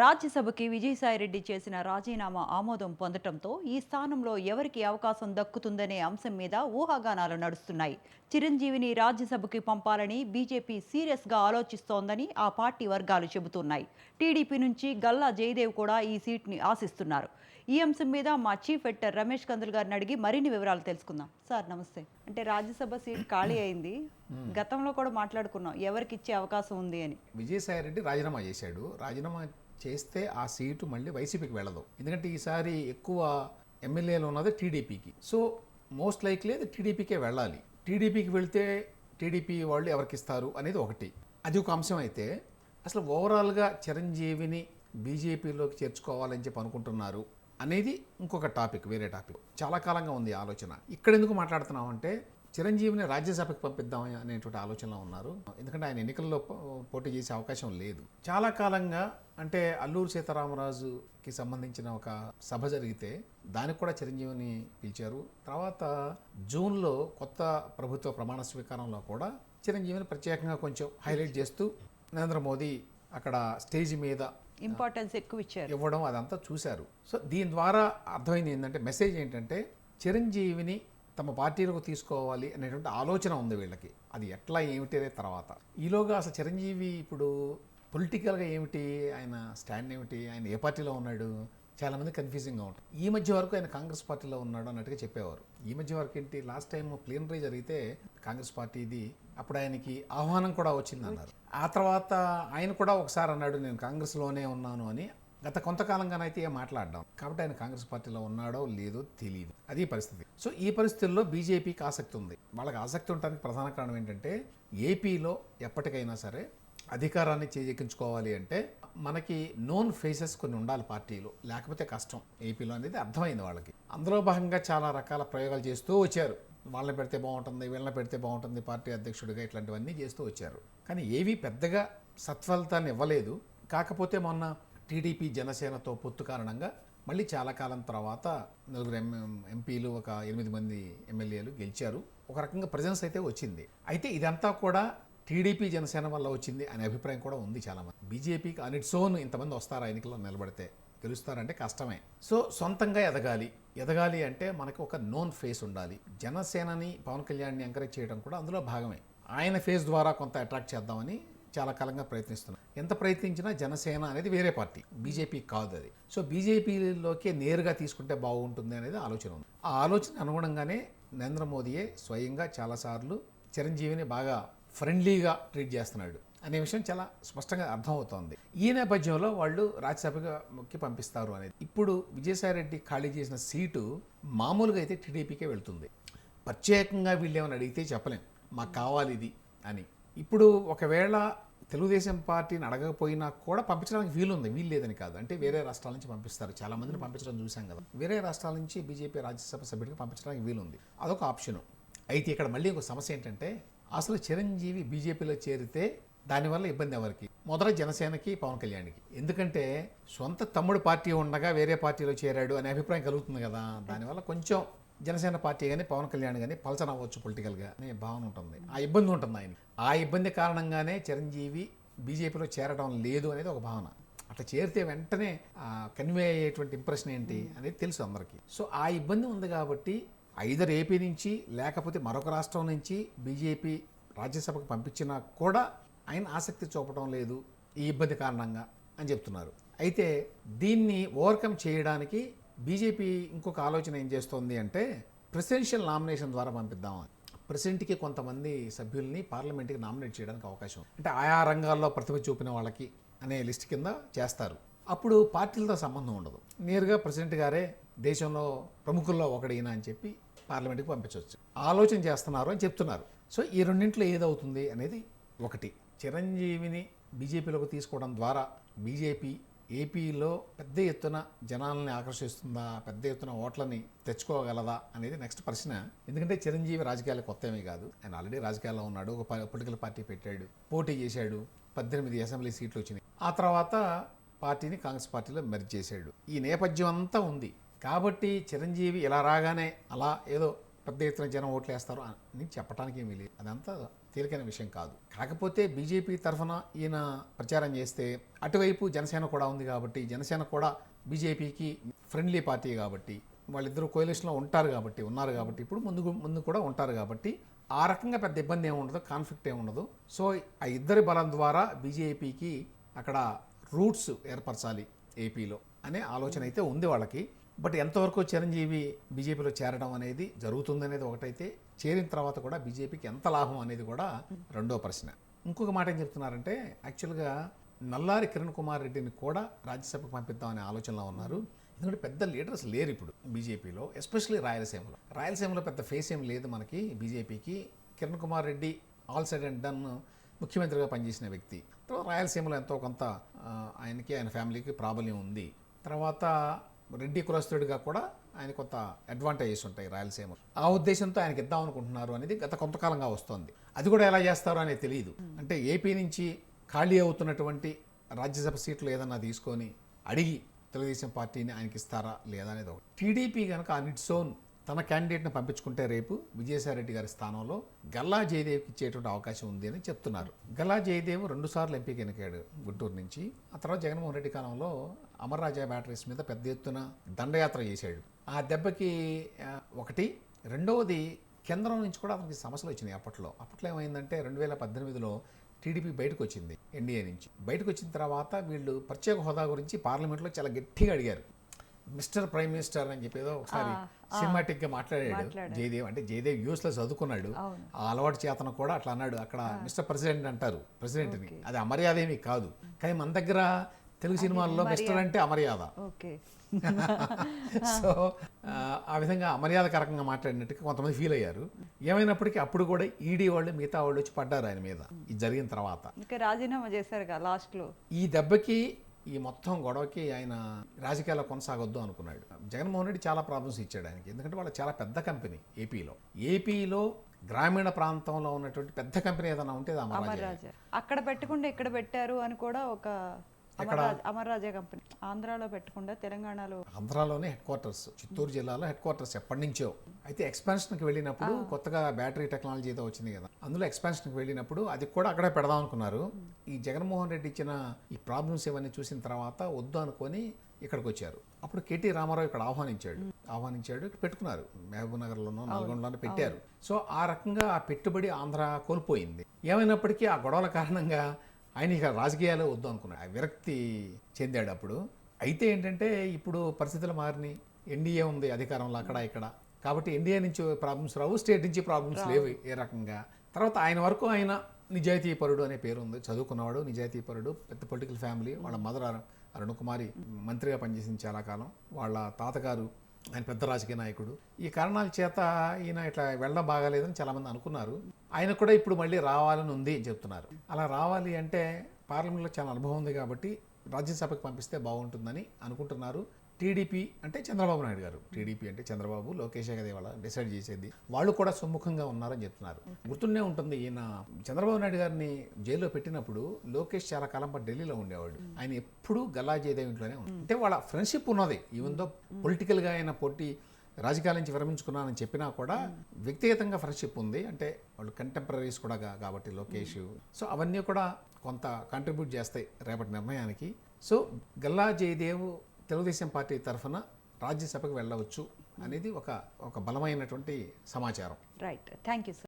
రాజ్యసభకి విజయసాయిరెడ్డి చేసిన రాజీనామా ఆమోదం పొందటంతో ఈ స్థానంలో ఎవరికి అవకాశం దక్కుతుందనే అంశం మీద ఊహాగానాలు నడుస్తున్నాయి. చిరంజీవిని రాజ్యసభకి పంపాలని బీజేపీ సీరియస్గా ఆలోచిస్తోందని ఆ పార్టీ వర్గాలు చెబుతున్నాయి. టీడీపీ నుంచి గల్లా జయదేవ్ కూడా ఈ సీట్ని ఆశిస్తున్నారు. ఈ అంశం మీద మా చీఫ్ ఎడిటర్ రమేష్ కందుల్ గారిని అడిగి మరిన్ని వివరాలు తెలుసుకుందాం. సార్ నమస్తే. అంటే రాజ్యసభ సీట్ ఖాళీ అయింది. గతంలో కూడా మాట్లాడుకున్నాం. ఎవరికి ఇచ్చే అవకాశం ఉంది అని. విజయసాయి రెడ్డి రాజీనామా చేశాడు. రాజీనామా చేస్తే ఆ సీటు మళ్ళీ వైసీపీకి వెళ్ళదు. ఎందుకంటే ఈసారి ఎక్కువ ఎమ్మెల్యేలు ఉన్నది టీడీపీకి. సో మోస్ట్ లైక్లీ అది టీడీపీకే వెళ్ళాలి. టీడీపీకి వెళ్తే టీడీపీ వాళ్ళు ఎవరికి ఇస్తారు అనేది ఒకటి. అది ఒక అంశం అయితే అసలు ఓవరాల్గా చిరంజీవిని బీజేపీలోకి చేర్చుకోవాలని చెప్పి అనుకుంటున్నారు అనేది ఇంకొక టాపిక్ వేరే టాపిక్. చాలా కాలంగా ఉంది ఆలోచన. ఇక్కడ ఎందుకు మాట్లాడుతున్నాం అంటే చిరంజీవిని రాజ్యసభకి పంపిద్దాం అనేటువంటి ఆలోచనలో ఉన్నారు. ఎందుకంటే ఆయన ఎన్నికల్లో పోటీ చేసే అవకాశం లేదు. చాలా కాలంగా అంటే అల్లూరు సీతారామరాజుకి సంబంధించిన ఒక సభ జరిగితే దానికి కూడా చిరంజీవిని పిలిచారు. తర్వాత జూన్లో కొత్త ప్రభుత్వ ప్రమాణ స్వీకారంలో కూడా చిరంజీవిని ప్రత్యేకంగా కొంచెం హైలైట్ చేస్తూ నరేంద్ర మోదీ అక్కడ స్టేజ్ మీద ఇంపార్టెన్స్ ఎక్కువ ఇచ్చారు. ఇవ్వడం అదంతా చూశారు. సో దీని ద్వారా అర్థమైంది ఏంటంటే మెసేజ్ ఏంటంటే చిరంజీవిని తమ పార్టీలకు తీసుకోవాలి అనేటువంటి ఆలోచన ఉంది వీళ్ళకి. అది ఎట్లా ఏమిటి అనే తర్వాత. ఈలోగా అసలు చిరంజీవి ఇప్పుడు పొలిటికల్గా ఏమిటి? ఆయన స్టాండ్ ఏమిటి? ఆయన ఏ పార్టీలో ఉన్నాడు? చాలామంది కన్ఫ్యూజింగ్గా ఉంటుంది ఈ మధ్య వరకు ఆయన కాంగ్రెస్ పార్టీలో ఉన్నాడు అన్నట్టుగా చెప్పేవారు. ఈ మధ్య వరకు ఏంటి? లాస్ట్ టైం ప్లీనరీ జరిగితే కాంగ్రెస్ పార్టీది అప్పుడు ఆయనకి ఆహ్వానం కూడా వచ్చింది అన్నారు ఆ తర్వాత ఆయన కూడా ఒకసారి అన్నాడు నేను కాంగ్రెస్లోనే ఉన్నాను అని. గత కొంతకాలంగానైతే ఏం మాట్లాడడం? కాబట్టి ఆయన కాంగ్రెస్ పార్టీలో ఉన్నాడో లేదో తెలియదు అది పరిస్థితి. సో ఈ పరిస్థితుల్లో బీజేపీకి ఆసక్తి ఉంది. వాళ్ళకి ఆసక్తి ఉండడానికి ప్రధాన కారణం ఏంటంటే ఏపీలో ఎప్పటికైనా సరే అధికారాన్ని చేజెక్కించుకోవాలి అంటే మనకి నోన్ ఫేసెస్ కొన్ని ఉండాలి పార్టీలో. లేకపోతే కష్టం. ఏపీలో అనేది అర్థమైంది వాళ్ళకి. అందులో భాగంగా చాలా రకాల ప్రయోగాలు చేస్తూ వచ్చారు. వాళ్ళని పెడితే బాగుంటుంది వీళ్ళని పెడితే బాగుంటుంది పార్టీ అధ్యక్షుడిగా ఇట్లాంటివన్నీ చేస్తూ వచ్చారు. కానీ ఏవి పెద్దగా సత్ఫలితాన్ని ఇవ్వలేదు. కాకపోతే మొన్న టీడీపీ జనసేనతో పొత్తు కారణంగా మళ్ళీ చాలా కాలం తర్వాత నలుగురు ఎం ఎంపీలు ఒక ఎనిమిది మంది ఎమ్మెల్యేలు గెలిచారు. ఒక రకంగా ప్రజెన్స్ అయితే వచ్చింది. అయితే ఇదంతా కూడా టీడీపీ జనసేన వల్ల వచ్చింది అనే అభిప్రాయం కూడా ఉంది చాలామంది. బీజేపీకి అన్ ఇట్స్ ఓన్ ఇంతమంది వస్తారా ఎన్నికల్లో నిలబడితే? గెలుస్తారంటే కష్టమే. సో సొంతంగా ఎదగాలి. ఎదగాలి అంటే మనకు ఒక నోన్ ఫేస్ ఉండాలి. జనసేనని పవన్ కళ్యాణ్ని ఎంకరేజ్ చేయడం కూడా అందులో భాగమే. ఆయన ఫేస్ ద్వారా కొంత అట్రాక్ట్ చేద్దామని చాలా కాలంగా ప్రయత్నిస్తున్నారు ఎంత ప్రయత్నించినా జనసేన అనేది వేరే పార్టీ బీజేపీ కాదు అది. సో బీజేపీలోకే నేరుగా తీసుకుంటే బాగుంటుంది అనేది ఆలోచన ఉంది. ఆ ఆలోచన అనుగుణంగానే నరేంద్ర మోదీయే స్వయంగా చాలాసార్లు చిరంజీవిని బాగా ఫ్రెండ్లీగా ట్రీట్ చేస్తున్నాడు అనే విషయం చాలా స్పష్టంగా అర్థమవుతోంది. ఈ నేపథ్యంలో వాళ్ళు రాజ్యసభకి పంపిస్తారు అనేది. ఇప్పుడు విజయసాయిరెడ్డి ఖాళీ చేసిన సీటు మామూలుగా అయితే టీడీపీకే వెళ్తుంది. ప్రత్యేకంగా వీళ్ళు ఏమైనా అడిగితే చెప్పలేం. మాకు కావాలి ఇది అని. ఇప్పుడు ఒకవేళ తెలుగుదేశం పార్టీని అడగకపోయినా కూడా పంపించడానికి వీలుంది వీలు లేదని కాదు. అంటే వేరే రాష్ట్రాల నుంచి పంపిస్తారు. చాలా మందిని పంపించడం చూసాం కదా. వేరే రాష్ట్రాల నుంచి బీజేపీ రాజ్యసభ సభ్యుడికి పంపించడానికి వీలుంది. అదొక ఆప్షన్. అయితే ఇక్కడ మళ్ళీ ఒక సమస్య ఏంటంటే అసలు చిరంజీవి బీజేపీలో చేరితే దానివల్ల ఇబ్బంది ఎవరికి? మొదట జనసేనకి పవన్ కళ్యాణ్కి. ఎందుకంటే సొంత తమ్ముడు పార్టీ ఉండగా వేరే పార్టీలో చేరాడు అనే అభిప్రాయం కలుగుతుంది కదా. దానివల్ల కొంచెం జనసేన పార్టీ కానీ పవన్ కళ్యాణ్ కానీ పలచన అవ్వచ్చు పొలిటికల్గా అనే భావన ఉంటుంది. ఆ ఇబ్బంది ఉంటుంది ఆయన ఆ ఇబ్బంది కారణంగానే చిరంజీవి బీజేపీలో చేరడం లేదు అనేది ఒక భావన. అట్లా చేరితే వెంటనే కన్వే అయ్యేటువంటి ఇంప్రెషన్ ఏంటి అనేది తెలుసు అందరికీ. సో ఆ ఇబ్బంది ఉంది కాబట్టి ఐదర్ ఏపీ నుంచి లేకపోతే మరొక రాష్ట్రం నుంచి బీజేపీ రాజ్యసభకు పంపించినా కూడా ఆయన ఆసక్తి చూపడం లేదు ఈ ఇబ్బంది కారణంగా అని చెప్తున్నారు. అయితే దీన్ని ఓవర్కమ్ చేయడానికి బీజేపీ ఇంకొక ఆలోచన ఏం చేస్తోంది అంటే ప్రెసిడెన్షియల్ నామినేషన్ ద్వారా పంపిద్దామని ప్రెసిడెంట్కి కొంతమంది సభ్యుల్ని పార్లమెంట్కి నామినేట్ చేయడానికి అవకాశం. అంటే ఆయా రంగాల్లో ప్రతిభ చూపిన వాళ్ళకి అనే లిస్ట్ కింద చేస్తారు. అప్పుడు పార్టీలతో సంబంధం ఉండదు. నేరుగా ప్రెసిడెంట్ గారే దేశంలో ప్రముఖుల్లో ఒకడైన అని చెప్పి పార్లమెంట్కి పంపించవచ్చు. ఆలోచన చేస్తున్నారు అని చెప్తున్నారు. సో ఈ రెండింటిలో ఏదవుతుంది అనేది ఒకటి. చిరంజీవిని బీజేపీలోకి తీసుకోవడం ద్వారా బీజేపీ ఏపీలో పెద్ద ఎత్తున జనాలని ఆకర్షిస్తుందా పెద్ద ఎత్తున ఓట్లని తెచ్చుకోగలదా అనేది నెక్స్ట్ ప్రశ్న. ఎందుకంటే చిరంజీవి రాజకీయాలు కొత్త ఏమీ కాదు. ఆయన ఆల్రెడీ రాజకీయాల్లో ఉన్నాడు ఒక పొలిటికల్ పార్టీ పెట్టాడు పోటీ చేశాడు పద్దెనిమిది అసెంబ్లీ సీట్లు వచ్చినాయి. ఆ తర్వాత పార్టీని కాంగ్రెస్ పార్టీలో మెర్జ్ చేశాడు. ఈ నేపథ్యం అంతా ఉంది. కాబట్టి చిరంజీవి ఇలా రాగానే అలా ఏదో పెద్ద ఎత్తున జనం ఓట్లు వేస్తారు అని చెప్పడానికి ఏమీ లేదు. అదంతా తేలికైన విషయం కాదు. కాకపోతే బీజేపీ తరఫున ఈయన ప్రచారం చేస్తే అటువైపు జనసేన కూడా ఉంది కాబట్టి జనసేన కూడా బీజేపీకి ఫ్రెండ్లీ పార్టీ కాబట్టి వాళ్ళిద్దరూ కోయలేషన్లో ఉంటారు కాబట్టి ఉన్నారు కాబట్టి ఇప్పుడు ముందు ముందు కూడా ఉంటారు కాబట్టి ఆ రకంగా పెద్ద ఇబ్బంది ఏముండదు ఉండదు కాన్ఫ్లిక్ట్ ఏముండదు ఉండదు. సో ఆ ఇద్దరి బలం ద్వారా బీజేపీకి అక్కడ రూట్స్ ఏర్పరచాలి ఏపీలో అనే ఆలోచన అయితే ఉంది వాళ్ళకి. బట్ ఎంతవరకు చిరంజీవి బీజేపీలో చేరడం అనేది జరుగుతుంది అనేది ఒకటైతే చేరిన తర్వాత కూడా బీజేపీకి ఎంత లాభం అనేది కూడా రెండో ప్రశ్న. ఇంకొక మాట ఏం చెప్తున్నారంటే యాక్చువల్గా నల్లారి కిరణ్ కుమార్ రెడ్డిని కూడా రాజ్యసభకు పంపిద్దామనే ఆలోచనలో ఉన్నారు. ఎందుకంటే పెద్ద లీడర్స్ లేరు ఇప్పుడు బీజేపీలో ఎస్పెషల్లీ రాయలసీమలో. రాయలసీమలో పెద్ద ఫేస్ ఏం లేదు మనకి బీజేపీకి. Kiran Kumar Reddy all said and done ముఖ్యమంత్రిగా పనిచేసిన వ్యక్తి. తర్వాత రాయలసీమలో ఎంతో కొంత ఆయనకి ఆయన ఫ్యామిలీకి ప్రాబల్యం ఉంది. తర్వాత రెడ్డి కులస్తుడిగా కూడా ఆయన కొంత అడ్వాంటేజెస్ ఉంటాయి రాయలసీమ. ఆ ఉద్దేశంతో ఆయనకి ఇద్దాం అనుకుంటున్నారు అనేది గత కొంతకాలంగా వస్తోంది. అది కూడా ఎలా చేస్తారో అనేది తెలియదు. అంటే ఏపీ నుంచి ఖాళీ అవుతున్నటువంటి రాజ్యసభ సీట్లు ఏదన్నా తీసుకొని అడిగి తెలుగుదేశం పార్టీని ఆయనకి ఇస్తారా లేదా అనేది ఒకటి. టీడీపీ కనుక అన్ ఇట్స్ ఓన్ తన క్యాండిడేట్ని పంపించుకుంటే రేపు విజయసాయిరెడ్డి గారి స్థానంలో గల్లా జయదేవ్కి ఇచ్చేటువంటి అవకాశం ఉంది అని చెప్తున్నారు. గల్లా జయదేవ్ రెండుసార్లు ఎంపీకి ఎన్నికాడు గుంటూరు నుంచి. ఆ తర్వాత జగన్మోహన్ రెడ్డి కాలంలో అమర్రాజా బ్యాటరీస్ మీద పెద్ద ఎత్తున దండయాత్ర చేశాడు. ఆ దెబ్బకి ఒకటి. రెండవది కేంద్రం నుంచి కూడా అతనికి సమస్యలు వచ్చినాయి అప్పట్లో. అప్పట్లో ఏమైందంటే రెండు వేల పద్దెనిమిదిలో టీడీపీ బయటకు వచ్చింది ఎన్డీఏ నుంచి. బయటకు వచ్చిన తర్వాత వీళ్ళు ప్రత్యేక హోదా గురించి పార్లమెంట్లో చాలా గట్టిగా అడిగారు. మిస్టర్ ప్రైమ్ మినిస్టర్ అని చెప్పి ఏదో ఒకసారి సినిమాటిక్గా మాట్లాడాడు. జయదేవ్ అంటే జయదేవ్ యూఎస్లో చదువుకున్నాడు. ఆ అలవాటు చేతన కూడా అట్లా అన్నాడు. అక్కడ మిస్టర్ ప్రెసిడెంట్ అంటారు ప్రెసిడెంట్ని. అది అమర్యాద ఏమీ కాదు. కానీ మన దగ్గర తెలుగు సినిమాల్లో మిస్టర్ అంటే అమర్యాద. సో ఆ, విధంగా అమర్యాదకరంగా మాట్లాడినట్టుగా కొంతమంది ఫీల్ అయ్యారు. ఏమైనప్పటికీ అప్పుడు కూడా ఈడీ వాళ్ళు మిగతా వాళ్ళు వచ్చి పడ్డారు ఆయన మీద. ఇది జరిగిన తర్వాత. రాజీనామా చేశారుగా లాస్ట్లో. ఈ దెబ్బకి ఈ మొత్తం గొడవకి ఆయన రాజకీయాల్లో కొనసాగొద్దు అనుకున్నాడు. జగన్మోహన్ రెడ్డి చాలా ప్రాబ్లమ్స్ ఇచ్చాడు ఆయనకి. ఎందుకంటే వాళ్ళు చాలా పెద్ద కంపెనీ ఏపీలో ఏపీలో గ్రామీణ ప్రాంతంలో ఉన్నటువంటి పెద్ద కంపెనీ ఏదైనా ఉంటే అది అక్కడ పెట్టకుండా ఇక్కడ పెట్టారు అని కూడా ఒక అమర్రాజా కంపెనీ. ఆంధ్రాలో పెట్టకుండా తెలంగాణలో. ఆంధ్రాలోనే హెడ్ క్వార్టర్స్ చిత్తూరు జిల్లాలో హెడ్ క్వార్టర్స్ ఎప్పటి నుంచో అయితే ఎక్స్పాన్షన్కి వెళ్ళినప్పుడు కొత్తగా బ్యాటరీ టెక్నాలజీ ఏదో వచ్చింది కదా. అందులో ఎక్స్పాన్షన్కి వెళ్ళినప్పుడు అది కూడా అక్కడే పెడదాం అనుకున్నారు. ఈ జగన్మోహన్ రెడ్డి ఇచ్చిన ఈ ప్రాబ్లమ్స్ ఇవన్నీ చూసిన తర్వాత వద్దు అనుకొని ఇక్కడికి వచ్చారు. అప్పుడు కేటీ రామారావు ఇక్కడ ఆహ్వానించాడు. ఆహ్వానించాడు పెట్టుకున్నారు. మహబూబ్ నగర్లోనో నల్గొండలోనో పెట్టారు. సో ఆ రకంగా ఆ పెట్టుబడి ఆంధ్ర కోల్పోయింది. ఏమైనప్పటికీ ఆ గొడవల కారణంగా ఆయన ఇక రాజకీయాలు వద్దు అనుకున్నాడు. ఆ విరక్తి చెందాడు అప్పుడు. అయితే ఏంటంటే ఇప్పుడు పరిస్థితులు మారినాయి. ఎన్డీఏ ఉంది అధికారంలో అక్కడ ఇక్కడ. కాబట్టి ఎన్డీఏ నుంచి ప్రాబ్లమ్స్ రావు స్టేట్ నుంచి ప్రాబ్లమ్స్ లేవు ఏ రకంగా. తర్వాత ఆయన వరకు ఆయన నిజాయితీపరుడు అనే పేరు ఉంది. చదువుకున్నవాడు నిజాయితీపరుడు పెద్ద పొలిటికల్ ఫ్యామిలీ వాళ్ళ మదర్ అరుణ్ కుమారి మంత్రిగా పనిచేసింది చాలా కాలం. వాళ్ళ తాతగారు ఆయన పెద్ద రాజకీయ నాయకుడు. ఈ కారణాల చేత ఈయన ఇట్లా వెళ్ళడం బాగాలేదని చాలామంది అనుకున్నారు. ఆయన కూడా ఇప్పుడు మళ్ళీ రావాలని ఉంది అని చెప్తున్నారు. అలా రావాలి అంటే పార్లమెంట్లో చాలా అనుభవం ఉంది కాబట్టి రాజ్యసభకు పంపిస్తే బాగుంటుందని అనుకుంటున్నారు. టీడీపీ అంటే చంద్రబాబు నాయుడు గారు. టీడీపీ అంటే చంద్రబాబు లోకేష్ కదా వాళ్ళ డిసైడ్ చేసేది. వాళ్ళు కూడా సుముఖంగా ఉన్నారని చెప్తున్నారు. గుర్తుండే ఉంటుంది ఈయన చంద్రబాబు నాయుడు గారిని జైల్లో పెట్టినప్పుడు లోకేష్ చాలా కాలం పాటు ఢిల్లీలో ఉండేవాడు. ఆయన ఎప్పుడూ గల్లా జయదేవ్ ఇంట్లోనే ఉన్నాడు అంటే వాళ్ళ ఫ్రెండ్షిప్ ఉన్నది. ఈవెన్ దో పొలిటికల్గా ఆయన పోటీ రాజకీయాల నుంచి విరమించుకున్నానని చెప్పినా కూడా వ్యక్తిగతంగా ఫ్రెండ్షిప్ ఉంది. అంటే వాళ్ళు కంటెంపరీస్ కూడా కాబట్టి లోకేష్. సో అవన్నీ కూడా కొంత కాంట్రిబ్యూట్ చేస్తాయి రేపటి నిర్ణయానికి. సో గల్లా జయదేవ్ తెలుగుదేశం పార్టీ తరఫున రాజ్యసభకు వెళ్ళవచ్చు అనేది ఒక ఒక బలమైనటువంటి సమాచారం. Right thank you sir